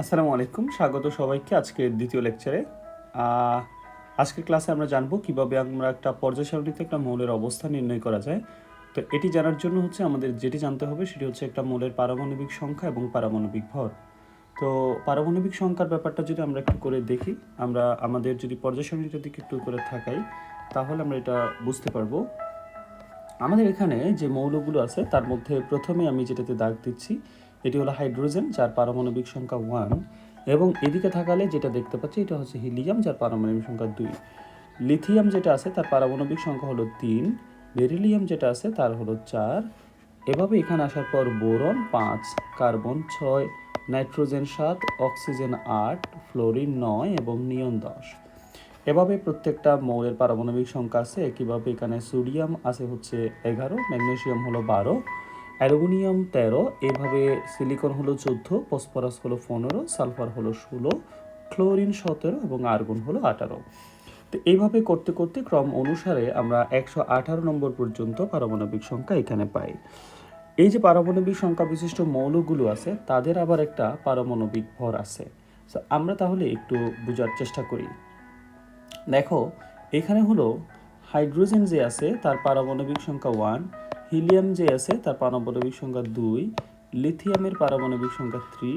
আসসালামু আলাইকুম, স্বাগত সবাইকে আজকের দ্বিতীয় লেকচারে আজকের ক্লাসে আমরা জানব কীভাবে আমরা একটা পর্যায় সারণীতে একটা মৌলের অবস্থা নির্ণয় করা যায়। তো এটি জানার জন্য হচ্ছে আমাদের যেটি জানতে হবে সেটি হচ্ছে একটা মৌলের পারমাণবিক সংখ্যা এবং পারমাণবিক ভর। তো পারমাণবিক সংখ্যার ব্যাপারটা যদি আমরা একটু করে দেখি, আমরা আমাদের যদি পর্যায় সারণীটার দিকে একটু করে থাকাই, তাহলে আমরা এটা বুঝতে পারব। আমাদের এখানে যে মৌলগুলো আছে, তার মধ্যে প্রথমে আমি যেটাতে দাগ দিচ্ছি এটি হলো হাইড্রোজেন, যার পারমাণবিক সংখ্যা ওয়ান, এবং এদিকে থাকালে যেটা দেখতে পাচ্ছি, এটা হচ্ছে হিলিয়াম, যার পারমাণবিক সংখ্যা দুই। লিথিয়াম যেটা আছে, তার পারমাণবিক সংখ্যা হলো তিন। বেরিলিয়াম যেটা আছে, তার হলো চার। এভাবে এখানে আসার পর বোরন পাঁচ, কার্বন ছয়, নাইট্রোজেন সাত, অক্সিজেন আট, ফ্লোরিন নয়, এবং নিয়ন দশ। এভাবে প্রত্যেকটা মৌলের পারমাণবিক সংখ্যা আছে। একইভাবে এখানে সোডিয়াম আছে হচ্ছে এগারো, ম্যাগনেসিয়াম হলো বারো অ্যালুমিনিয়াম তেরো, এভাবে সিলিকন হলো চোদ্দ, ফসফরাস হলো পনেরো, সালফার হলো ষোলো, ক্লোরিন সতেরো এবং আর্গন হলো আঠারো। তো এইভাবে করতে করতে ক্রম অনুসারে আমরা একশো আঠারো নম্বর পর্যন্ত পারমাণবিক সংখ্যা এখানে পাই। এই যে পারমাণবিক সংখ্যা বিশিষ্ট মৌলগুলো আছে, তাদের আবার একটা পারমাণবিক ভর আছে। আমরা তাহলে একটু বোঝার চেষ্টা করি। দেখো, এখানে হলো হাইড্রোজেন যে আছে, তার পারমাণবিক সংখ্যা ওয়ান হিলিয়াম যে আছে, তার পারমাণবিক সংখ্যা দুই, লিথিয়ামের পারমাণবিক সংখ্যা থ্রি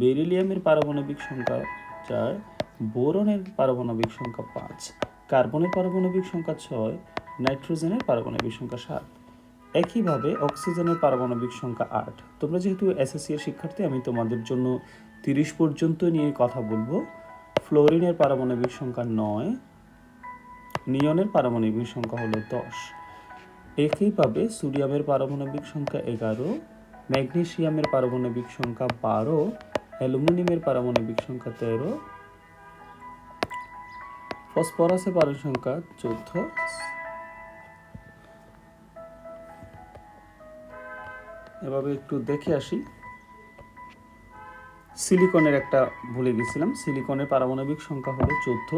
বেরিলিয়ামের পারমাণবিক সংখ্যা চার, বোরনের পারমাণবিক সংখ্যা পাঁচ, কার্বনের পারমাণবিক সংখ্যা ছয়, নাইট্রোজেনের পারমাণবিক সংখ্যা সাত। একইভাবে অক্সিজেনের পারমাণবিক সংখ্যা আট। তোমরা যেহেতু এসএসসি এর শিক্ষার্থী, আমি তোমাদের জন্য তিরিশ পর্যন্ত নিয়ে কথা বলব। ফ্লোরিনের পারমাণবিক সংখ্যা নয়, নিয়নের পারমাণবিক সংখ্যা হলো দশ। একইভাবে সোডিয়ামের পারমাণবিক সংখ্যা এগারো ম্যাগনেসিয়ামের পারমাণবিক সংখ্যা বারো, অ্যালুমিনিয়ামের পারমাণবিক সংখ্যা তেরো, ফসফরাসের পারমাণবিক সংখ্যা চোদ্দ। এভাবে একটু দেখে আসি। সিলিকনের একটা ভুলে গেছিলাম। সিলিকনের পারমাণবিক সংখ্যা হলো চোদ্দ।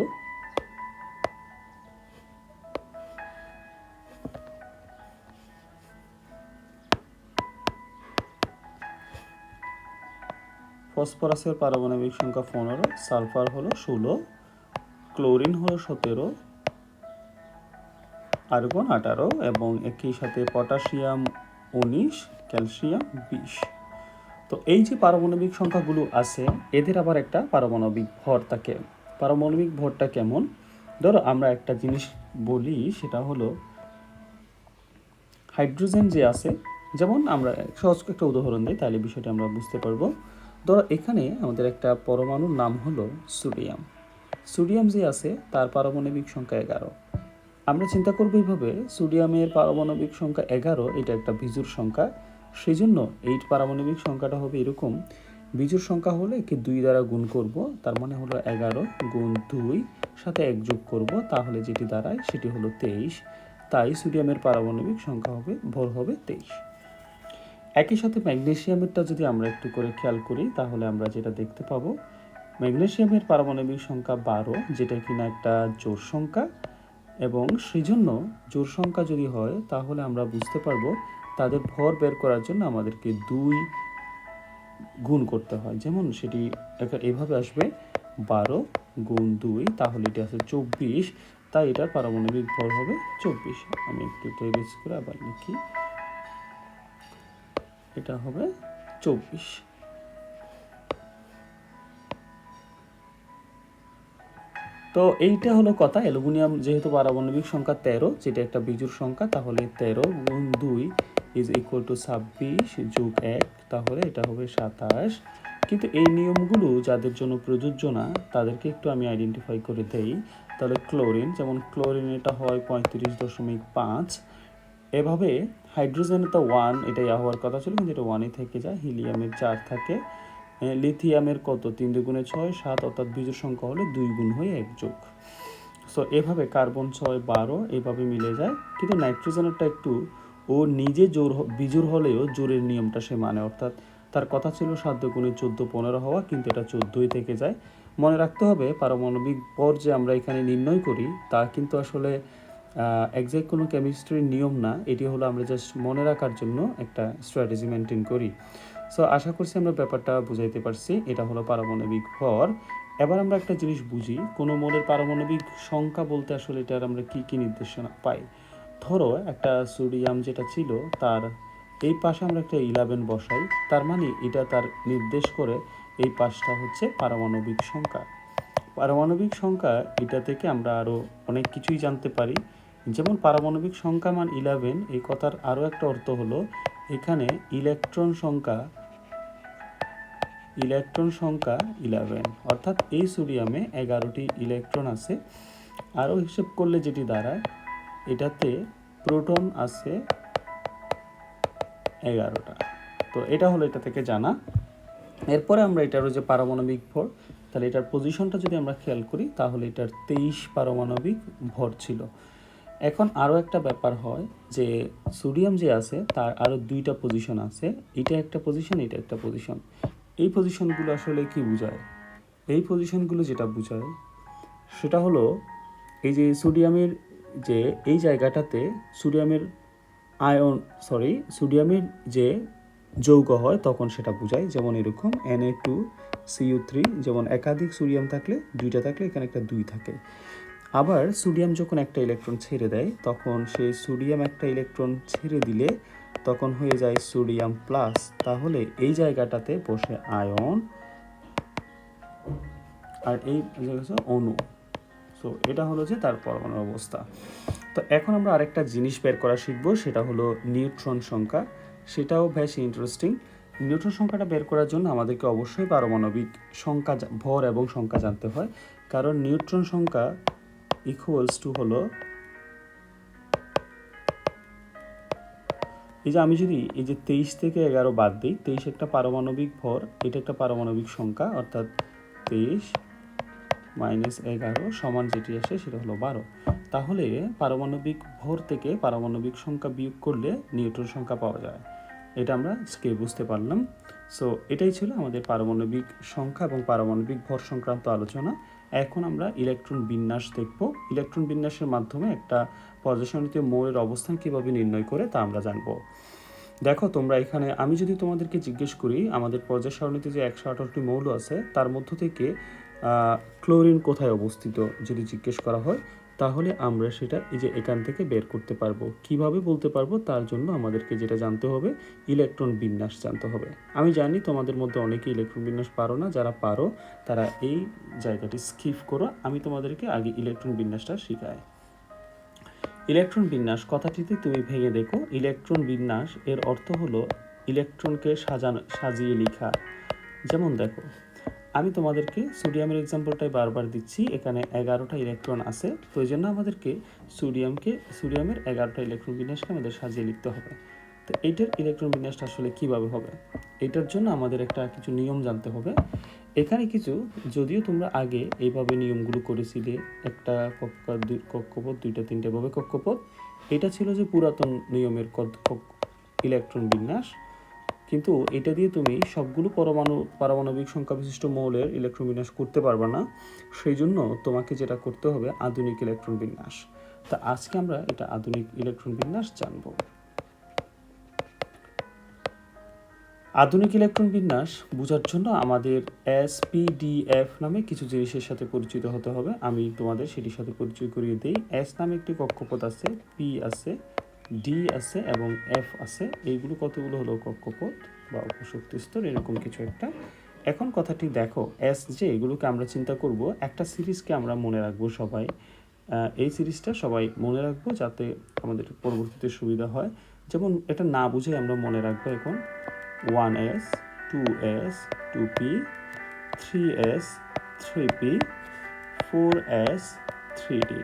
ফসফরাসের পারমাণবিক সংখ্যা পনেরো, সালফার হলো ষোলো, ক্লোরিন হলো সতেরো, আর্গন আঠারো এবং একই সাথে পটাশিয়াম উনিশ, ক্যালসিয়াম বিশ। তো এই যে পারমাণবিক সংখ্যাগুলো আছে, এদের আবার একটা পারমাণবিক ভর থাকে। পারমাণবিক ভরটা কেমন? ধরো আমরা একটা জিনিস বলি, সেটা হলো হাইড্রোজেন যে আছে, যেমন আমরা সহজ একটা উদাহরণ দিই, তাহলে বিষয়টা আমরা বুঝতে পারব। ধরো, এখানে আমাদের একটা পরমাণুর নাম হলো সোডিয়াম। সোডিয়াম যে আছে, তার পারমাণবিক সংখ্যা এগারো। আমরা চিন্তা করব এইভাবে, সোডিয়ামের পারমাণবিক সংখ্যা এগারো, এটা একটা বিজুর সংখ্যা। সেই জন্য এই পারমাণবিক সংখ্যাটা হবে এরকম। বিজুর সংখ্যা হলে কি দুই দ্বারা গুণ করব, তার মানে হলো এগারো গুণ দুই সাথে এক যোগ করব, তাহলে যেটি দাঁড়ায় সেটি হলো তেইশ। তাই সোডিয়ামের পারমাণবিক সংখ্যা হবে, ভর হবে তেইশ। একই সাথে ম্যাগনেশিয়ামেরটা যদি আমরা একটু করে খেয়াল করি, তাহলে আমরা যেটা দেখতে পাবো, ম্যাগনেশিয়ামের পারমাণবিক সংখ্যা বারো, যেটা কিনা একটা জোর সংখ্যা, এবং সেই জন্য জোর সংখ্যা যদি হয়, তাহলে আমরা বুঝতে পারব তাদের ভর বের করার জন্য আমাদেরকে দুই গুণ করতে হয়। যেমন সেটি একটা এভাবে আসবে বারো গুণ দুই, তাহলে এটি আছে চব্বিশ, তাই এটার পারমাণবিক ভর হবে চব্বিশ। আমি একটু তৈরি করে আবার লিখি। এটা হবে চব্বিশ। তো এইটা হলো কথা, অ্যালুমিনিয়াম যেহেতু পারমাণবিক সংখ্যা তেরো, যেটা একটা বিজুর সংখ্যা, তাহলে তেরো গুণ দুই ইজ ইকুয়াল টু ছাব্বিশ যোগ এক, তাহলে এটা হবে সাতাশ। কিন্তু এই নিয়মগুলো যাদের জন্য প্রযোজ্য না, তাদেরকে একটু আমি আইডেন্টিফাই করে দেই। তাহলে ক্লোরিন যেমন ক্লোরিন এটা হয় পঁয়ত্রিশ দশমিক পাঁচ, এভাবে হাইড্রোজেনের তো ওয়ান, এটাই হওয়ার কথা ছিল কিন্তু এটা ওয়ানই থেকে যায়, হিলিয়ামের চার থাকে। লিথিয়ামের কত? তিন দুগুণে ছয়, সাত অর্থাৎ বীজের সংখ্যা হলে দুই গুণ হয়ে এক যোগ। সো এভাবে কার্বন ছয়, বারো, এভাবে মিলে যায়। কিন্তু নাইট্রোজেনেরটা একটু, ও নিজে জোর বিজুর হলেও জোরের নিয়মটা সে মানে অর্থাৎ তার কথা ছিল সাত গুণে চোদ্দ, পনেরো হওয়া, কিন্তু এটা চোদ্দোই থেকে যায়। মনে রাখতে হবে, পারমাণবিক পর যে আমরা এখানে নির্ণয় করি, তা কিন্তু আসলে এক্সাক্ট কোনো কেমিস্ট্রির নিয়ম না, এটি হলো আমরা জাস্ট মনে রাখার জন্য একটা স্ট্র্যাটেজি মেনটেন করি। সো আশা করছি আমরা ব্যাপারটা বুঝাইতে পারছি। এটা হলো পারমাণবিক ভর। এবার আমরা একটা জিনিস বুঝি, কোনো মৌলের পারমাণবিক সংখ্যা বলতে আসলে এটার আমরা কি কি নির্দেশনা পাই? ধরো, একটা সোডিয়াম যেটা ছিল, তার এই পাশে আমরা একটা ইলেভেন বসাই, তার মানে এটা তার নির্দেশ করে এই পাশটা হচ্ছে পারমাণবিক সংখ্যা। পারমাণবিক সংখ্যা, এটা থেকে আমরা আরও অনেক কিছুই জানতে পারি। যেমন পারমাণবিক সংখ্যা মান ইলেভেন এই কথার আরও একটা অর্থ হলো, এখানে ইলেকট্রন সংখ্যা ইলেকট্রন সংখ্যা ইলেভেন অর্থাৎ এই সোডিয়ামে এগারোটি ইলেকট্রন আছে। আরও হিসেব করলে যেটি দাঁড়ায়, এটাতে প্রোটন আছে এগারোটা। তো এটা হলো এটা থেকে জানা। এরপরে আমরা এটারও যে পারমাণবিক ভর, তাহলে এটার পজিশনটা যদি আমরা খেয়াল করি, তাহলে এটার তেইশ পারমাণবিক ভর ছিল। এখন আরও একটা ব্যাপার হয় যে সোডিয়াম যে আছে, তার আরও দুইটা পজিশন আছে। এটা একটা পজিশন এটা একটা পজিশন এই পজিশনগুলো আসলে কি বোঝায়? এই পজিশনগুলো যেটা বোঝায়, সেটা হলো এই যে সোডিয়ামের যে এই জায়গাটাতে সোডিয়ামের আয়ন সরি সোডিয়ামের যে যৌগ হয়, তখন সেটা বোঝায়। যেমন এরকম N A two CU three যেমন একাধিক সোডিয়াম থাকলে দুইটা থাকলে এখানে একটা দুই থাকে। আবার সোডিয়াম যখন একটা ইলেকট্রন ছেড়ে দেয়, তখন সেই সোডিয়াম একটা ইলেকট্রন ছেড়ে দিলে তখন হয়ে যায় সোডিয়াম প্লাস। তাহলে এই জায়গাটাতে বসে আয়ন আর এই অণু। সো এটা হলো যে তার পরমাণু অবস্থা। তো এখন আমরা আরেকটা জিনিস বের করা শিখব, সেটা হলো নিউট্রন সংখ্যা। সেটাও বেশ ইন্টারেস্টিং নিউট্রন সংখ্যাটা বের করার জন্য আমাদেরকে অবশ্যই পারমাণবিক সংখ্যা ভর এবং সংখ্যা জানতে হয়। কারণ নিউট্রন সংখ্যা ইকুয়ালস টু হলো, এই যে আমি যদি, এই যে তেইশ থেকে এগারো বাদ দিই, তেইশ একটা পারমাণবিক ভর, এটা একটা পারমাণবিক সংখ্যা, অর্থাৎ তেইশ মাইনাস এগারো সমান যেটি আসে সেটা হলো বারো। তাহলে পারমাণবিক ভর থেকে পারমাণবিক সংখ্যা বিয়োগ করলে নিউট্রন সংখ্যা পাওয়া যায়। এটা আমরা আজকে বুঝতে পারলাম। সো এটাই ছিল আমাদের পারমাণবিক সংখ্যা এবং পারমাণবিক ভর সংক্রান্ত আলোচনা। এখন আমরা ইলেকট্রন বিন্যাস দেখব। ইলেকট্রন বিন্যাসের মাধ্যমে একটা পর্যায়সারণীতে মৌলের অবস্থান কীভাবে নির্ণয় করে তা আমরা জানব। দেখো, তোমরা এখানে, আমি যদি তোমাদেরকে জিজ্ঞেস করি, আমাদের পর্যায় যে একশো আঠারোটি মৌল আছে, তার মধ্য থেকে ক্লোরিন কোথায় অবস্থিত যদি জিজ্ঞেস করা হয় তাহলে আমরা সেটা এই যে এখান থেকে বের করতে পারব। কীভাবে বলতে পারব? তার জন্য আমাদেরকে যেটা জানতে হবে, ইলেকট্রন বিন্যাস জানতে হবে। আমি জানি তোমাদের মধ্যে অনেকে ইলেকট্রন বিন্যাস পারো না। যারা পারো, তারা এই জায়গাটি স্কিপ করো। আমি তোমাদেরকে আগে ইলেকট্রন বিন্যাসটা শেখাই। ইলেকট্রন বিন্যাস, কথাটিতে তুমি ভেঙে দেখো, ইলেকট্রন বিন্যাস এর অর্থ হলো ইলেকট্রনকে সাজানো, সাজিয়ে লেখা। যেমন দেখো আমি তোমাদেরকে সোডিয়ামের এক্সাম্পলটাই বারবার দিচ্ছি। এখানে এগারোটা ইলেকট্রন আছে। তো এই জন্য আমাদেরকে সোডিয়ামকে, সোডিয়ামের এগারোটা ইলেকট্রন বিন্যাসকে আমাদের সাজিয়ে লিখতে হবে। তো এইটার ইলেকট্রন বিন্যাসটা আসলে কীভাবে হবে? এটার জন্য আমাদের একটা কিছু নিয়ম জানতে হবে। এখানে কিছু, যদিও তোমরা আগে এইভাবে নিয়মগুলো করেছিলে, একটা কক্ষপথ দুইটা, তিনটে ভাবে কক্ষপথ, এটা ছিল যে পুরাতন নিয়মের ইলেকট্রন বিন্যাস। কিন্তু এটা দিয়ে তুমি সবগুলো পরমাণু, পারমাণবিক সংখ্যা বিশিষ্ট মৌলের ইলেকট্রন বিন্যাস করতে পারবে না। সেই জন্য তোমাকে যেটা করতে হবে, আধুনিক ইলেকট্রন বিন্যাস। তা আজকে আমরা এটা আধুনিক ইলেকট্রন বিন্যাস জানব। আধুনিক ইলেকট্রন বিন্যাস বোঝার জন্য আমাদের এসপিডিএফ নামে কিছু জিনিসের সাথে পরিচিত হতে হবে। আমি তোমাদের সেটির সাথে পরিচয় করিয়ে দিই। এস নামে একটি কক্ষপথ আছে, পি আছে ডি আছে এবং এফ আছে, এইগুলো কতগুলো হলো? কক্ষপথ বা উপশক্তি স্তর, এরকম কিছু একটা। এখন কথাটি দেখো এস যে এগুলোকে আমরা চিন্তা করব, একটা সিরিজকে আমরা মনে রাখব সবাই। এই সিরিজটা সবাই মনে রাখব যাতে আমাদের পরবর্তীতে সুবিধা হয়। যেমন এটা না বুঝে আমরা মনে রাখব এখন one S two S two P three S three P four S three D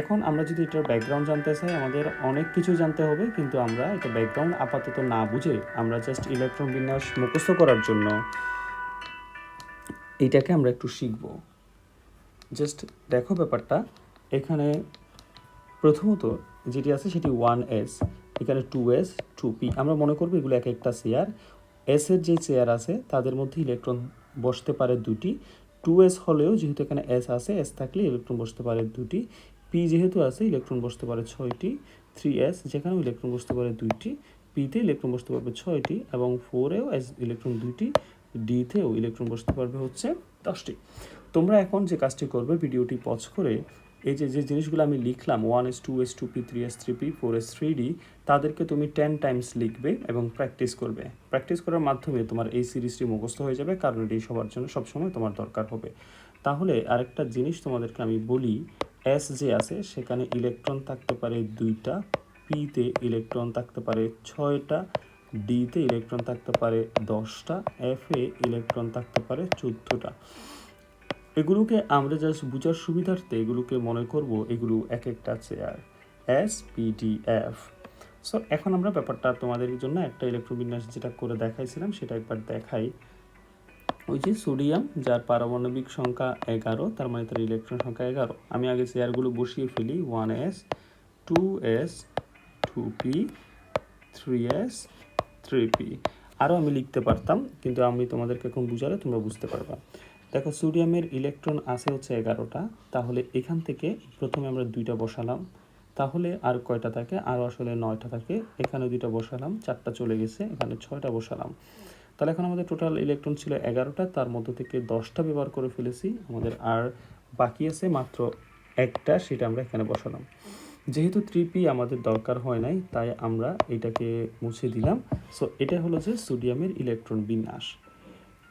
এখন আমরা যদি এটার ব্যাকগ্রাউন্ড জানতে চাই, আমাদের অনেক কিছু জানতে হবে, কিন্তু আমরা এটা ব্যাকগ্রাউন্ড আপাতত না বুঝে আমরা জাস্ট ইলেকট্রন বিন্যাস মুখস্থ করার জন্য এইটাকে আমরা একটু শিখব। জাস্ট দেখো ব্যাপারটা, এখানে প্রথমত যেটি আছে সেটি ওয়ান এস এখানে টু এস টু পি আমরা মনে করব এগুলো এক একটা চেয়ার এস এর যে চেয়ার আছে, তাদের মধ্যে ইলেকট্রন বসতে পারে দুটি টু এস হলেও যেহেতু এখানে এস আছে এস থাকলে ইলেকট্রন বসতে পারে দুটি পি যেহেতু আছে, ইলেকট্রন বসতে পারে ছয়টি থ্রি এস যেখানেও ইলেকট্রন বসতে পারে দুইটি পিতে ইলেকট্রন বসতে পারবে ছয়টি এবং ফোরেও এস ইলেকট্রন দুইটি ডিতেও ইলেকট্রন বসতে পারবে হচ্ছে দশটি। তোমরা এখন যে কাজটি করবে, ভিডিওটি পজ করে এই যে যে জিনিসগুলো আমি লিখলাম one S two S two P three S three P four S three D তাদেরকে তুমি টেন টাইমস লিখবে এবং প্র্যাকটিস করবে। প্র্যাকটিস করার মাধ্যমে তোমার এই সিরিজটি মুখস্থ হয়ে যাবে, কারণ এটি সবার জন্য সবসময় তোমার দরকার হবে। তাহলে আরেকটা জিনিস তোমাদেরকে আমি বলি এস যে আছে, সেখানে ইলেকট্রন থাকতে পারে দুইটা পিতে ইলেকট্রন থাকতে পারে ছয়টা ডিতে ইলেকট্রন থাকতে পারে দশটা এফে ইলেকট্রন থাকতে পারে চোদ্দোটা। এগুলোকে আমরা জাস্ট বোঝার সুবিধার্থে এগুলোকে মনে করব, এগুলো এক একটা chair S P D F so এখন আমরা ব্যাপারটা তোমাদের জন্য একটা ইলেকট্রোবিন্যাস যেটা করে দেখাইছিলাম, সেটা একবার দেখাই। ওই যে সোডিয়াম, যার পারমাণবিক সংখ্যা এগারো, তার মানে তার ইলেকট্রন সংখ্যা এগারো। আমি আগে চেয়ারগুলো বসিয়ে ফেলি। One S, two S, two P, three S, three P. আরও আমি লিখতে পারতাম, কিন্তু আমি তোমাদেরকে এখন বুঝালে তোমরা বুঝতে পারবা। দেখো, সোডিয়ামের ইলেকট্রন আছে হচ্ছে এগারোটা। তাহলে এখান থেকে প্রথমে আমরা দুইটা বসালাম। তাহলে আর কয়টা থাকে? আরও আসলে নয়টা থাকে। এখানে দুইটা বসালাম, চারটা চলে গেছে। এখানে ছয়টা বসালাম। তাহলে এখন আমাদের টোটাল ইলেকট্রন ছিল এগারোটা, তার মধ্য থেকে দশটা ব্যবহার করে ফেলেছি। আমাদের আর বাকি আছে মাত্র একটা, সেটা আমরা এখানে বসালাম। যেহেতু থ্রি পি আমাদের দরকার হয় নাই, তাই আমরা এটাকে মুছে দিলাম। সো এটা হলো যে সোডিয়ামের ইলেকট্রন বিন্যাস।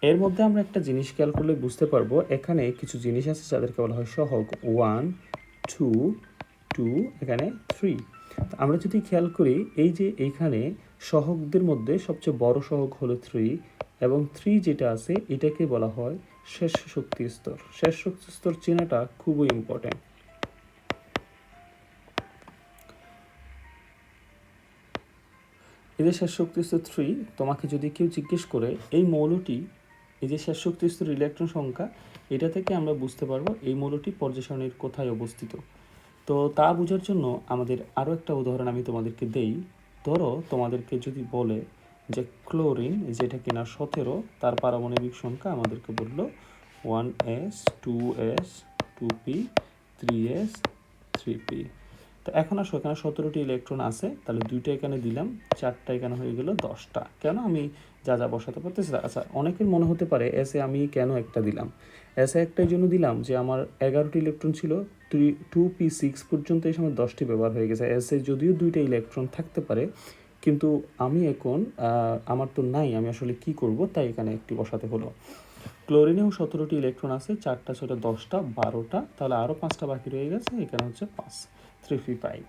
এর মধ্যে আমরা একটা জিনিস খেয়াল করলে বুঝতে পারব, এখানে কিছু জিনিস আছে যাদেরকে বলা হয় সহগ। ওয়ান টু টু এখানে থ্রি আমরা যদি খেয়াল করি, এই যে এইখানে সহগদের মধ্যে সবচেয়ে বড় সহগ হলো থ্রি এবং থ্রি যেটা আছে, এটাকে বলা হয় শেষ শক্তি স্তর। শেষ শক্তি স্তর চেনাটা খুবই ইম্পর্টেন্ট এই যে শেষ শক্তি স্তর থ্রি, তোমাকে যদি কেউ জিজ্ঞেস করে, এই মৌলটি, এই যে শেষ শক্তি স্তর ইলেকট্রন সংখ্যা, এটা থেকে আমরা বুঝতে পারব এই মৌলটি পর্যায় সারণীর কোথায় অবস্থিত। তো তা বোঝার জন্য আমাদের আরও একটা উদাহরণ আমি তোমাদেরকে দেই। ধরো তোমাদেরকে যদি বলে যে ক্লোরিন যেটা কিনা সতেরো, তার পারমাণবিক সংখ্যা আমাদেরকে বলল one S two S two P three S three P তো এখন আসো, এখানে সতেরোটি ইলেকট্রন আছে, তাহলে দুইটা এখানে দিলাম, চারটা এখানে হয়ে গেল দশটা। কেন আমি যা যা বসাতে পারতেছি আচ্ছা অনেকের মনে হতে পারে এসে আমি কেন একটা দিলাম? এসে একটাই জন্য দিলাম যে আমার এগারোটি ইলেকট্রন ছিল থ্রি টু পি সিক্স পর্যন্ত এই সময় দশটি ব্যবহার হয়ে গেছে। এসে যদিও দুইটা ইলেকট্রন থাকতে পারে, কিন্তু আমি এখন আমার তো নাই, আমি আসলে কি করব তাই এখানে একটি বসাতে হলো। ক্লোরিনেও সতেরোটি ইলেকট্রন আছে, চারটা, ছয়টা, দশটা, বারোটা, তাহলে আরও পাঁচটা বাকি রয়ে গেছে, এখানে হচ্ছে পাঁচ থ্রি ফি ফাইভ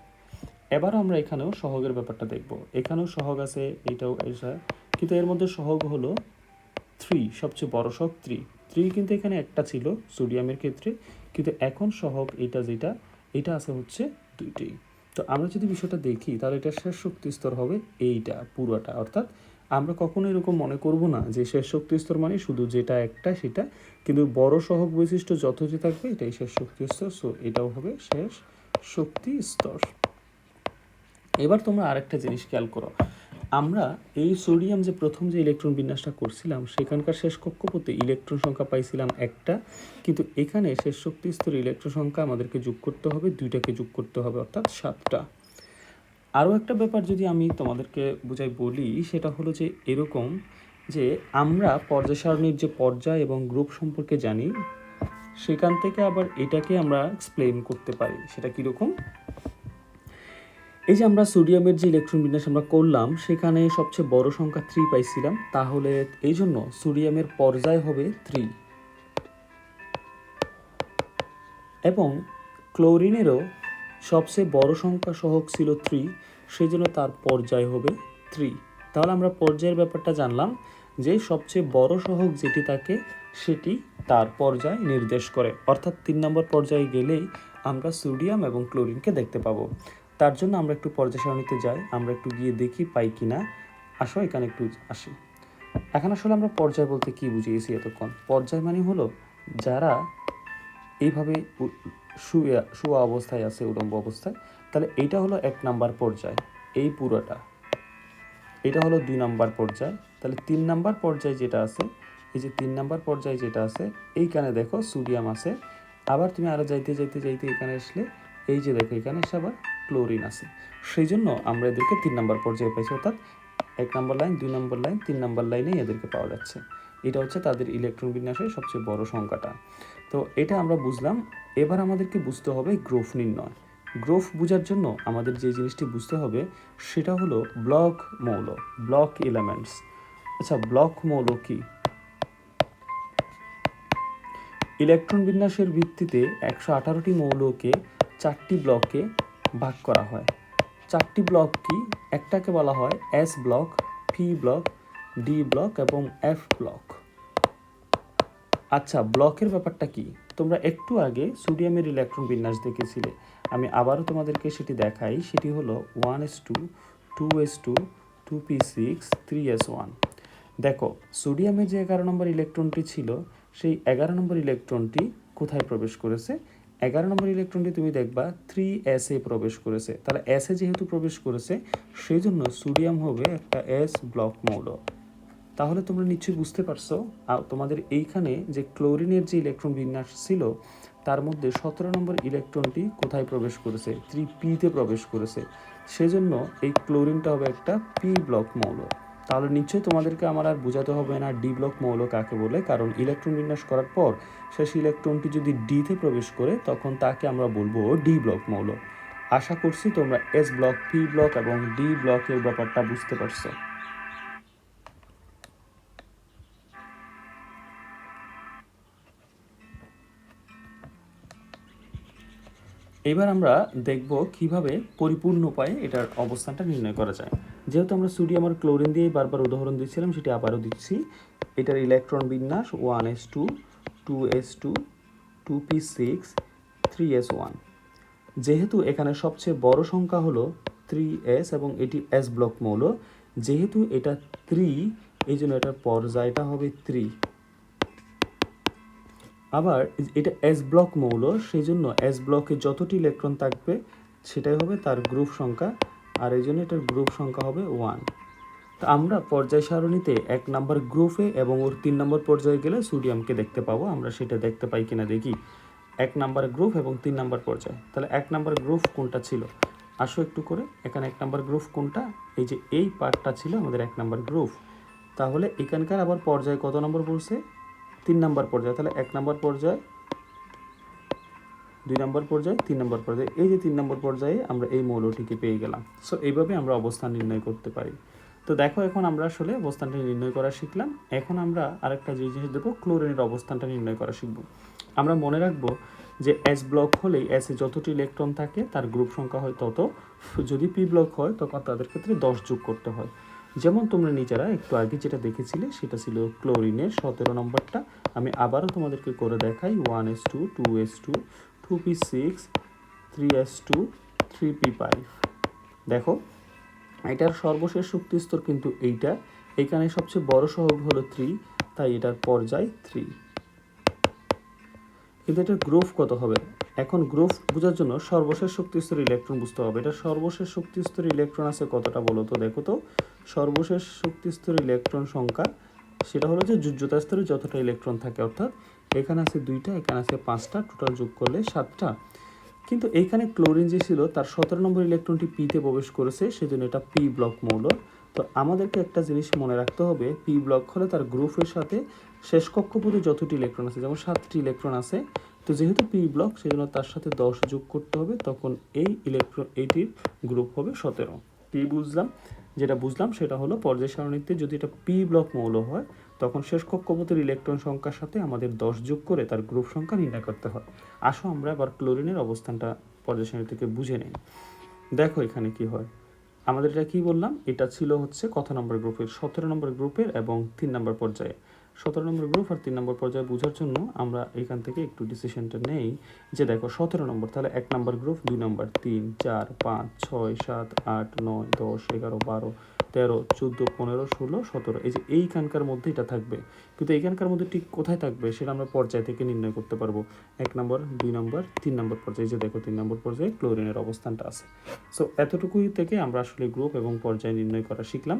এবার আমরা এখানেও সহগের ব্যাপারটা দেখব। এখানেও সহগ আছে এইটাও এসা, কিন্তু এর মধ্যে সহগ হলো থ্রি সবচেয়ে বড় সহগ থ্রি থ্রি কিন্তু এখানে একটা ছিল, সোডিয়ামের ক্ষেত্রে। কিন্তু এখন সহগ এটা যেটা, এটা আছে হচ্ছে দুইটি। তো আমরা যদি বিষয়টা দেখি, তাহলে এটা শেষ শক্তি স্তর হবে এইটা, পুরোটা। অর্থাৎ আমরা কখনো এরকম মনে করব না যে শেষ শক্তি স্তর মানে শুধু যেটা একটা, সেটা। কিন্তু বড় সহগ বৈশিষ্ট্য যত যে থাকবে, এটাই শেষ শক্তি স্তর, সো এটাও হবে শেষ শক্তি স্তর। এবার তোমরা আরেকটা জিনিস খেয়াল করো। আমরা এই সোডিয়াম যে প্রথম যে ইলেকট্রন বিন্যাসটা করছিলাম, সেখানকার শেষ কক্ষপথে ইলেকট্রন সংখ্যা পাইছিলাম একটা, কিন্তু এখানে শেষ শক্তি স্তরে ইলেকট্রন সংখ্যা আমাদেরকে যোগ করতে হবে, দুইটাকে যোগ করতে হবে, অর্থাৎ সাতটা। আরও একটা ব্যাপার যদি আমি তোমাদেরকে বুঝাই বলি, সেটা হলো যে এরকম যে আমরা পর্যায় সারণীর যে পর্যায় এবং গ্রুপ সম্পর্কে জানি, সেখান থেকে আবার এটাকে আমরা এক্সপ্লেন করতে পারি। সেটা কীরকম? এই যে আমরা সোডিয়ামের যে ইলেকট্রন বিন্যাস আমরা করলাম, সেখানে সবচেয়ে বড় সংখ্যা থ্রি পাইছিলাম, তাহলে এই জন্য সোডিয়ামের পর্যায় হবে থ্রি এবং ক্লোরিনেরও সবচেয়ে বড় সংখ্যা সহক ছিল থ্রি সেই জন্য তার পর্যায় হবে থ্রি তাহলে আমরা পর্যায়ের ব্যাপারটা জানলাম, যে সবচেয়ে বড় সহক যেটি থাকে সেটি তার পর্যায় নির্দেশ করে। অর্থাৎ তিন নম্বর পর্যায়ে গেলেই আমরা সোডিয়াম এবং ক্লোরিনকে দেখতে পাবো। তার জন্য আমরা একটু পর্যায় সারণীতে যাই, আমরা একটু গিয়ে দেখি পাই কিনা। আসো, এখানে একটু আসি। এখন আসলে আমরা পর্যায় বলতে কি বুঝিয়েছি এতক্ষণ? পর্যায় মানে হলো যারা এইভাবে শুয়ে শুয়া অবস্থায় আছে, উলম্ব অবস্থায়, তাহলে এইটা হলো এক নাম্বার পর্যায়, এই পুরোটা। এটা হলো দুই নাম্বার পর্যায়, তাহলে তিন নাম্বার পর্যায়ে যেটা আছে, এই যে তিন নাম্বার পর্যায়ে যেটা আছে, এইখানে দেখো সোডিয়াম আছে। আবার তুমি আরও যাইতে যাইতে যাইতে এখানে আসলে, এই যে দেখো এখানে এসে আবার ক্লোরিন আছে। সেই জন্য আমরা এদেরকে তিন নম্বর পর্যায়ে পাইছি, অর্থাৎ এক নম্বর লাইন, দুই নম্বর লাইন, তিন নম্বর লাইনেই এদেরকে পাওয়া যাচ্ছে। এটা হচ্ছে তাদের ইলেকট্রন বিন্যাসের সবচেয়ে বড় সংখ্যাটা। তো এটা আমরা বুঝলাম। এবার আমাদেরকে বুঝতে হবে গ্রোফ নির্ণয়। গ্রোফ বোঝার জন্য আমাদের যে জিনিসটি বুঝতে হবে, সেটা হলো ব্লক মৌল, ব্লক এলিমেন্টস। আচ্ছা ব্লক মৌল কি? ইলেকট্রন বিন্যাসের ভিত্তিতে একশো আঠারোটি মৌলকে, চারটি ব্লকে ভাগ করা হয়। চারটি ব্লক কি? একটাকে বলা হয় S block P block D block এবং এফ ব্লক আচ্ছা ব্লকের ব্যাপারটা কি? তোমরা একটু আগে সোডিয়ামের ইলেকট্রন বিন্যাস দেখেছিলে। আমি আবারও তোমাদেরকে সেটি দেখাই। সেটি হলো one S two two S two two P six three S one দেখো, সোডিয়ামের যে এগারো নম্বর ইলেকট্রনটি ছিল, সেই এগারো নম্বর ইলেকট্রনটি কোথায় প্রবেশ করেছে? এগারো নম্বর ইলেকট্রনটি তুমি দেখবা থ্রি এস এ প্রবেশ করেছে। তাহলে এস এ যেহেতু প্রবেশ করেছে সেই জন্য সোডিয়াম হবে একটা এস ব্লক মৌল। তাহলে তোমরা নিশ্চয়ই বুঝতে পারছ তোমাদের এইখানে যে ক্লোরিনের যে ইলেকট্রন বিন্যাস ছিল, তার মধ্যে সতেরো নম্বর ইলেকট্রনটি কোথায় প্রবেশ করেছে? থ্রি পিতে প্রবেশ করেছে। সেজন্য এই ক্লোরিনটা হবে একটা পি ব্লক মৌল। তাহলে নিশ্চয়ই তোমাদেরকে আমার আর বোঝাতে হবে না ডি ব্লক মৌল কাকে বলে, কারণ ইলেকট্রন বিন্যাস করার পর শেষ ইলেকট্রনটি যদি ডিতে প্রবেশ করে, তখন তাকে আমরা বলব ডি ব্লক মৌল আশা করছি তোমরা এস ব্লক পি ব্লক এবং ডি ব্লকের ব্যাপারটা বুঝতে পারছ। এবার আমরা দেখব কীভাবে পরিপূর্ণ উপায়ে এটার অবস্থানটা নির্ণয় করা যায়। যেহেতু আমরা সোডিয়াম আর ক্লোরিন দিয়ে বারবার উদাহরণ দিচ্ছিলাম, সেটি আবারও দিচ্ছি। এটার ইলেকট্রন বিন্যাস one S two two S two two P six three S one যেহেতু এখানে সবচেয়ে বড় সংখ্যা হলো থ্রি এস এবং এটি এস ব্লক মৌল, যেহেতু এটা থ্রি এই জন্য এটার পর্যায়টা হবে থ্রি আবার এটা এস ব্লক মৌল সেই জন্য এস ব্লকে যতটি ইলেকট্রন থাকবে, সেটাই হবে তার গ্রুপ সংখ্যা, আর এই জন্য এটার গ্রুপ সংখ্যা হবে ওয়ান তা আমরা পর্যায় সারণীতে এক নাম্বার গ্রুপে এবং ওর তিন নম্বর পর্যায়ে গেলে সোডিয়ামকে দেখতে পাবো, আমরা সেটা দেখতে পাই কিনা দেখি। এক নাম্বার গ্রুপ এবং তিন নাম্বার পর্যায়ে। তাহলে এক নাম্বার গ্রুপ কোনটা ছিল? আসো একটু করে, এখানে এক নাম্বার গ্রুপ কোনটা? এই যে এই পার্টটা ছিল আমাদের এক নাম্বার গ্রুপ তাহলে এখানকার আবার পর্যায়ে কত নম্বর পড়ছে? তিন নম্বর পর্যায়ে, তাহলে এক নম্বর পর্যায়ে, দুই নম্বর পর্যায়ে, তিন নম্বর পর্যায়ে, এই যে তিন নম্বর পর্যায়ে আমরা এই মৌলটিকে পেয়ে গেলাম। সো এইভাবে আমরা অবস্থান নির্ণয় করতে পারি। তো দেখো এখন আমরা আসলে অবস্থানটা নির্ণয় করা শিখলাম। এখন আমরা আরেকটা যে জিনিস দেখব ক্লোরিনের অবস্থানটা নির্ণয় করা শিখব। আমরা মনে রাখব যে এস ব্লক হলেই এসে যতটি ইলেকট্রন থাকে, তার গ্রুপ সংখ্যা হয় তত। যদি পি ব্লক হয়, তখন তাদের ক্ষেত্রে দশ যোগ করতে হয়। যেমন তোমরা নিজেরা একটু আগে যেটা দেখেছিলে, সেটা ছিল ক্লোরিনের সতেরো নম্বরটা। আমি আবারও তোমাদেরকে করে দেখাই। One S two two S two two P six, three S two, three P five. দেখো, এটার সর্বশেষ শক্তি স্তর কিন্তু এইটা। এখানে সবচেয়ে বড় সহগ হলো থ্রি, তাই এটার পর্যায় থ্রি। কিন্তু এটার গ্রোফ কত হবে? এখন গ্রোফ বোঝার জন্য সর্বশেষ শক্তি স্তর ইলেকট্রন বুঝতে হবে। এটা সর্বশেষ শক্তি স্তর ইলেকট্রন আছে কতটা বলো তো? দেখো তো, সর্বশেষ শক্তি স্তর ইলেকট্রন সংখ্যা সেটা হলো যে যুজ্যতা স্তরে যতটা ইলেকট্রন থাকে, অর্থাৎ এখানে আছে দুইটা, এখানে আছে পাঁচটা, টোটাল যোগ করলে সাতটা। কিন্তু এইখানে ক্লোরিন যে ছিল, তার সতেরো নম্বর ইলেকট্রনটি পিতে প্রবেশ করেছে, সেজন্য এটা পি ব্লক মৌল। তো আমাদেরকে একটা জিনিস মনে রাখতে হবে পি ব্লক হলে তার গ্রুপের সাথে শেষ কক্ষপথে যতটি ইলেকট্রন আছে, যেমন সাতটি ইলেকট্রন আছে তো যেহেতু পি ব্লক সেজন্য তার সাথে দশ যোগ করতে হবে, তখন এই ইলেকট্রন এইটির গ্রুপ হবে সতেরো। পি বুঝলাম। যেটা বুঝলাম সেটা হলো পর্যায় সারণীতে যদি এটা পি ব্লক মৌল হয়, তখন শেষ কক্ষপথের ইলেকট্রন সংখ্যার সাথে আমাদের দশ যোগ করে তার গ্রুপ সংখ্যা নির্ণয় করতে হয়। আসো আমরা আবার ক্লোরিনের অবস্থানটা পর্যায় সারণী থেকে বুঝে নিই। দেখো এখানে কি হয়। আমাদের এটা কি বললাম? এটা ছিল হচ্ছে কত নম্বর গ্রুপের সতেরো নম্বর গ্রুপের এবং তিন নম্বর পর্যায়ে। সতেরো নম্বর গ্রুপ আর তিন নম্বর পর্যায়ে বোঝার জন্য আমরা এখান থেকে একটু ডিসিশনটা নেই। যে দেখো, সতেরো নম্বর, তাহলে এক নম্বর গ্রুপ দুই নম্বর, তিন, চার, পাঁচ, ছয়, সাত, আট, নয়, দশ, এগারো, বারো, তেরো, চোদ্দ, পনেরো, ষোলো, সতেরো। এই যে এইখানকার মধ্যে এটা থাকবে। কিন্তু এইখানকার মধ্যে ঠিক কোথায় থাকবে সেটা আমরা পর্যায় থেকে নির্ণয় করতে পারব। এক নম্বর, দুই নম্বর, তিন নম্বর পর্যায়ে। যে দেখো, তিন নম্বর পর্যায়ে ক্লোরিনের অবস্থানটা আছে। সো এতটুকুই থেকে আমরা আসলে গ্রুপ এবং পর্যায় নির্ণয় করা শিখলাম।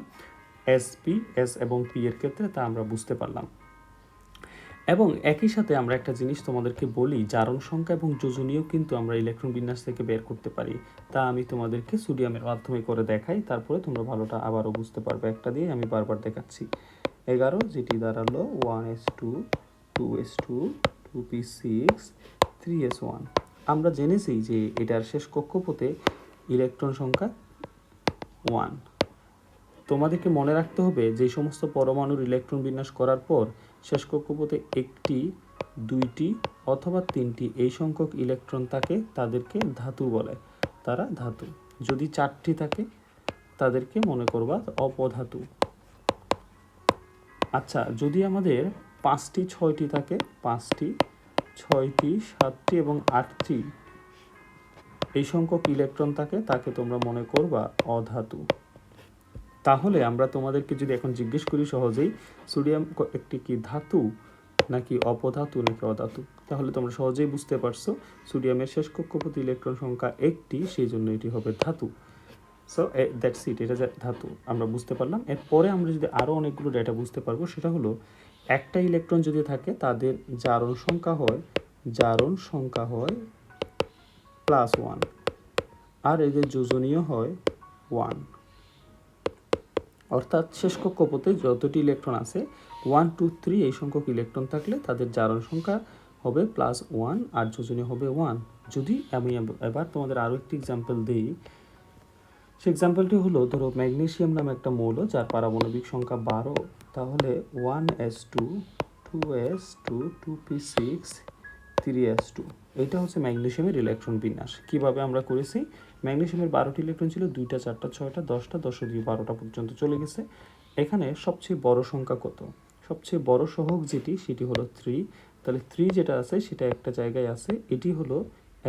এস পি এস এবং পি এর ক্ষেত্রে তা আমরা বুঝতে পারলাম। এবং একই সাথে আমরা একটা জিনিস তোমাদেরকে বলি, জারণ সংখ্যা এবং যোজনীয় কিন্তু আমরা ইলেকট্রন বিন্যাস থেকে বের করতে পারি। তা আমি তোমাদেরকে সোডিয়ামের মাধ্যমে করে দেখাই, তারপরে তোমরা ভালোটা আবারও বুঝতে পারবে। একটা দিয়ে আমি বারবার দেখাচ্ছি। এগারো, যেটি দাঁড়াল one S two two S two two P six three S one আমরা জেনেছি যে এটার শেষ কক্ষপথে ইলেকট্রন সংখ্যা ওয়ান তোমাদেরকে মনে রাখতে হবে যে সমস্ত পরমাণুর ইলেকট্রন বিন্যাস করার পর শেষ কক্ষপথে একটি, দুইটি অথবা তিনটি এই সংখ্যক ইলেকট্রন থাকে তাদেরকে ধাতু বলে। তারা ধাতু। যদি চারটি থাকে, তাদেরকে মনে করবা অপধাতু। আচ্ছা যদি আমাদের পাঁচটি, ছয়টি থাকে, পাঁচটি, ছয়টি, সাতটি এবং আটটি এই সংখ্যক ইলেকট্রন থাকে, তাকে তোমরা মনে করবা অধাতু। তাহলে আমরা তোমাদেরকে যদি এখন জিজ্ঞেস করি সহজেই, সোডিয়াম একটি কি ধাতু নাকি অপধাতু নাকি অধাতু? তাহলে তোমরা সহজেই বুঝতে পারছ, সোডিয়ামের শেষ কক্ষপথে ইলেকট্রন সংখ্যা একটি, সেই জন্য এটি হবে ধাতু। সো দ্যাটস ইট এটা ধাতু, আমরা বুঝতে পারলাম। এরপরে আমরা যদি আরও অনেকগুলো ডেটা বুঝতে পারব, সেটা হলো, একটা ইলেকট্রন যদি থাকে, তাদের জারণ সংখ্যা হয়, জারণ সংখ্যা হয় প্লাস ওয়ান আর এদের যোজনীয় হয় ওয়ান অর্থাৎ শেষ কক্ষপথে যতটি ইলেকট্রন আছে ওয়ান টু থ্রি এই সংখ্যক ইলেকট্রন থাকলে তাদের জারণ সংখ্যা হবে প্লাস ওয়ান আর যোজনীয় হবে ওয়ান যদি আমি এবার তোমাদের আরও একটি এক্সাম্পল দিই, সে এক্সাম্পলটি হলো, ধরো ম্যাগনেসিয়াম নামে একটা মৌল যার পারমাণবিক সংখ্যা বারো। তাহলে one S two two S two two P six three S two এইটা হচ্ছে ম্যাগনেসিয়ামের ইলেকট্রন বিন্যাস। কীভাবে আমরা করেছি? ম্যাগনেসিয়ামের বারোটি ইলেকট্রন ছিল, দুইটা, চারটা, ছয়টা, দশটা দশ দিয়ে বারোটা পর্যন্ত চলে গেছে। এখানে সবচেয়ে বড় সংখ্যা কত? সবচেয়ে বড় সহগ যেটি, সেটি হলো থ্রি তাহলে থ্রি যেটা আছে, সেটা একটা জায়গায় আছে। এটি হলো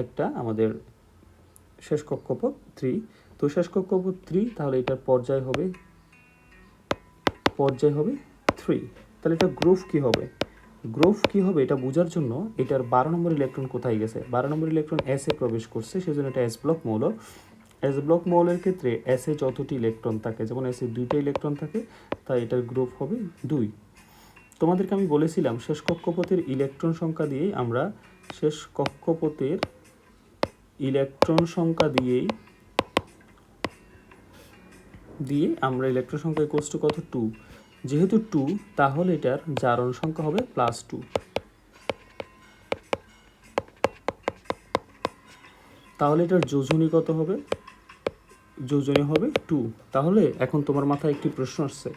একটা আমাদের শেষ কক্ষপথ থ্রি তো শেষ কক্ষপথ থ্রি তাহলে এটার পর্যায় হবে পর্যায় হবে থ্রি তাহলে এটা গ্রুপ কি হবে? গ্রুপ কি হবে এটা বোঝার জন্য এটার বারো নম্বর ইলেকট্রন কোথায় গেছে? বারো নম্বর ইলেকট্রন এস এ প্রবেশ করছে, সেজন্য এটা এস ব্লক মৌল। এস ব্লক মৌলের ক্ষেত্রে এস এ যতটি ইলেকট্রন থাকে, যেমন এস এ দুইটা ইলেকট্রন থাকে, তাই এটার গ্রুপ হবে দুই। তোমাদেরকে আমি বলেছিলাম, শেষ কক্ষপথের ইলেকট্রন সংখ্যা দিয়েই আমরা শেষ কক্ষপথের ইলেকট্রন সংখ্যা দিয়েই, দিয়ে আমরা ইলেকট্রন সংখ্যা ইকোয়াস টু কত? টু যেহেতু টু তাহলে এটার জারণ সংখ্যা হবে প্লাস টু তাহলে এটার যোজনী কত হবে? যোজনী হবে টু তাহলে এখন তোমার মাথায় একটি প্রশ্ন আসছে।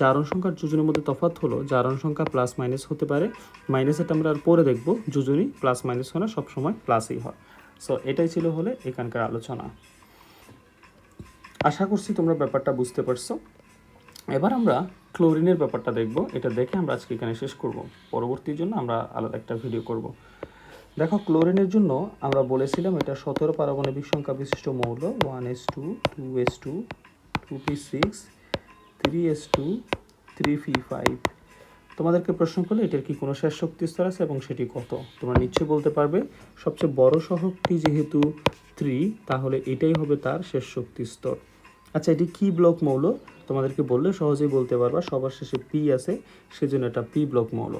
জারণ সংখ্যার যোজনের মধ্যে তফাৎ হলো, জারণ সংখ্যা প্লাস মাইনাস হতে পারে। মাইনাসেরটা আমরা আর পরে দেখব, যোজনী প্লাস মাইনাস হয় না সবসময় প্লাসই হয়। সো এটাই ছিল হলে এখানকার আলোচনা। আশা করছি তোমরা ব্যাপারটা বুঝতে পারছ। এবার আমরা ক্লোরিনের ব্যাপারটা দেখব। এটা দেখে আমরা আজকে এখানে শেষ করব। পরবর্তীর জন্য আমরা আলাদা একটা ভিডিও করব। দেখো, ক্লোরিনের জন্য আমরা বলেছিলাম এটা সতেরো পারমাণবিক সংখ্যা বিশিষ্ট মৌল one S two two S two two P six three S two three P five তোমাদেরকে প্রশ্ন করলে এটার কি কোনো শেষ শক্তি স্তর আছে এবং সেটি কত? তোমরা নিশ্চয়ই বলতে পারবে। সবচেয়ে বড় সহগটি যেহেতু থ্রি তাহলে এটাই হবে তার শেষ শক্তি স্তর। আচ্ছা এটি কি ব্লক মৌল? তোমাদেরকে বললে সহজেই বলতে পারবা, সবার শেষে পি আছে, সেজন্য এটা পি ব্লক মৌল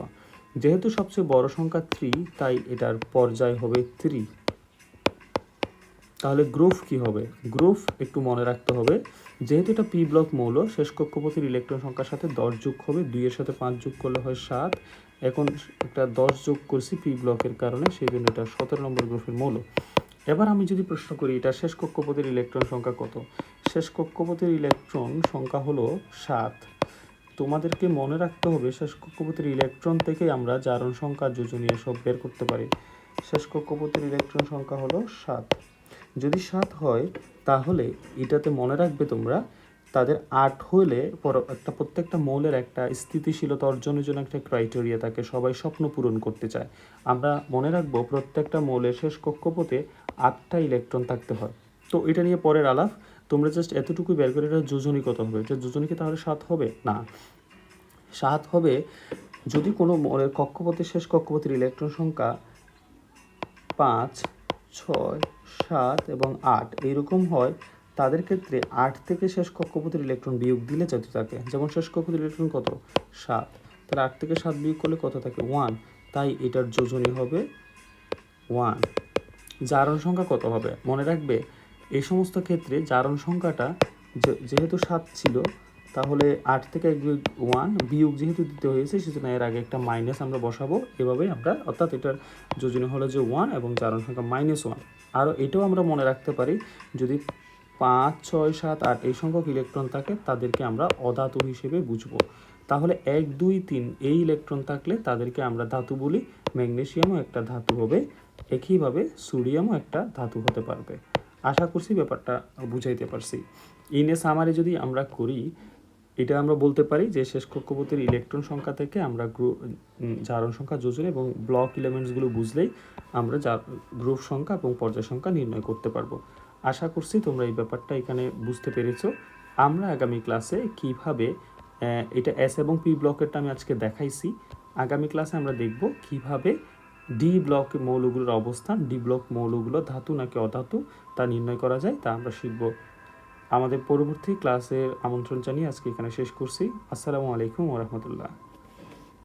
যেহেতু সবচেয়ে বড় সংখ্যা থ্রি তাই এটার পর্যায় হবে থ্রি তাহলে গ্রুপ কি হবে? গ্রুপ একটু মনে রাখতে হবে, যেহেতু এটা পি ব্লক মৌল শেষ কক্ষপথের ইলেকট্রন সংখ্যার সাথে দশ যোগ হবে দুইয়ের সাথে পাঁচ যোগ করলে হয় সাত। এখন একটা দশ যোগ করছি পি ব্লকের কারণে সেই জন্য এটা সতেরো নম্বর গ্রুপের মৌল এবার আমি যদি প্রশ্ন করি, এটা শেষ কক্ষপথের ইলেকট্রন সংখ্যা কত? শেষ কক্ষপথের ইলেকট্রন সংখ্যা হলো সাত। তোমাদেরকে মনে রাখতে হবে, শেষ কক্ষপথের ইলেকট্রন থেকে আমরা জারণ সংখ্যা যোজনীয় সব বের করতে পারি। শেষ কক্ষপথের ইলেকট্রন সংখ্যা হলো সাত। যদি সাত হয়, তাহলে এটাতে মনে রাখবে তোমরা, তাদের আট হলে একটা প্রত্যেকটা মৌলের একটা স্থিতিশীলতা অর্জনের জন্য একটা ক্রাইটেরিয়া থাকে, সবাই স্বপ্ন পূরণ করতে চায়। আমরা মনে রাখব, প্রত্যেকটা মৌলের শেষ কক্ষপথে আটটা ইলেকট্রন থাকতে হয়। তো এটা নিয়ে পরের আলাপ। তোমরা জাস্ট এতটুকু বের করে এটা যোজনী কত হবে? এটা যোজনী কি তাহলে সাত হবে? না। সাত হবে, যদি কোনো মনের কক্ষপথের শেষ কক্ষপথের ইলেকট্রন সংখ্যা পাঁচ, ছয়, সাত এবং আট এইরকম হয়, তাদের ক্ষেত্রে আট থেকে শেষ কক্ষপথের ইলেকট্রন বিয়োগ দিলে যত থাকে, যেমন শেষ কক্ষপথের ইলেকট্রন কত? সাত। তাহলে আট থেকে সাত বিয়োগ করলে কত থাকে? ওয়ান তাই এটার যোজনী হবে ওয়ান জারণ সংখ্যা কত হবে? মনে রাখবে এই সমস্ত ক্ষেত্রে জারণ সংখ্যাটা যেহেতু সাত ছিল, তাহলে আট থেকে এক ওয়ান বিয়োগ যেহেতু দিতে হয়েছে, সেজন্য এর আগে একটা মাইনাস আমরা বসাবো। এভাবেই আমরা অর্থাৎ এটার যোজনী হলো যে ওয়ান এবং জারণ সংখ্যা মাইনাস ওয়ান। আরও এটাও আমরা মনে রাখতে পারি, যদি পাঁচ, ছয়, সাত, আট এই সংখ্যক ইলেকট্রন থাকে, তাদেরকে আমরা অধাতু হিসেবে বুঝব। তাহলে এক, দুই, তিন এই ইলেকট্রন থাকলে তাদেরকে আমরা ধাতু বলি, ম্যাগনেসিয়ামও একটা ধাতু হবে, একইভাবে সোডিয়ামও একটা ধাতু হতে পারবে। আশা করছি ব্যাপারটা বুঝাইতে পারছি। ইনে সামারি যদি আমরা করি, এটা আমরা বলতে পারি যে শেষ কক্ষপথের ইলেকট্রন সংখ্যা থেকে আমরা গ্রুপ জারণ সংখ্যা, যোজন এবং ব্লক এলিমেন্টসগুলো বুঝলেই আমরা গ্রুপ সংখ্যা এবং পর্যায় সংখ্যা নির্ণয় করতে পারব। আশা করছি তোমরা এই ব্যাপারটা এখানে বুঝতে পেরেছ। আমরা আগামী ক্লাসে কীভাবে এটা এস এবং পি ব্লকেরটা আমি আজকে দেখাইছি। আগামী ক্লাসে আমরা দেখব কীভাবে ডি ব্লক মৌলগুলোর অবস্থান ডি ব্লক মৌলগুলো ধাতু নাকি অধাতু, তা নির্ণয় করা যায়, তা আমরা শিখব। আমাদের পরবর্তী ক্লাসের আমন্ত্রণ জানিয়ে আজকে এখানে শেষ করছি। আসসালামু আলাইকুম ওরহমতুল্লাহ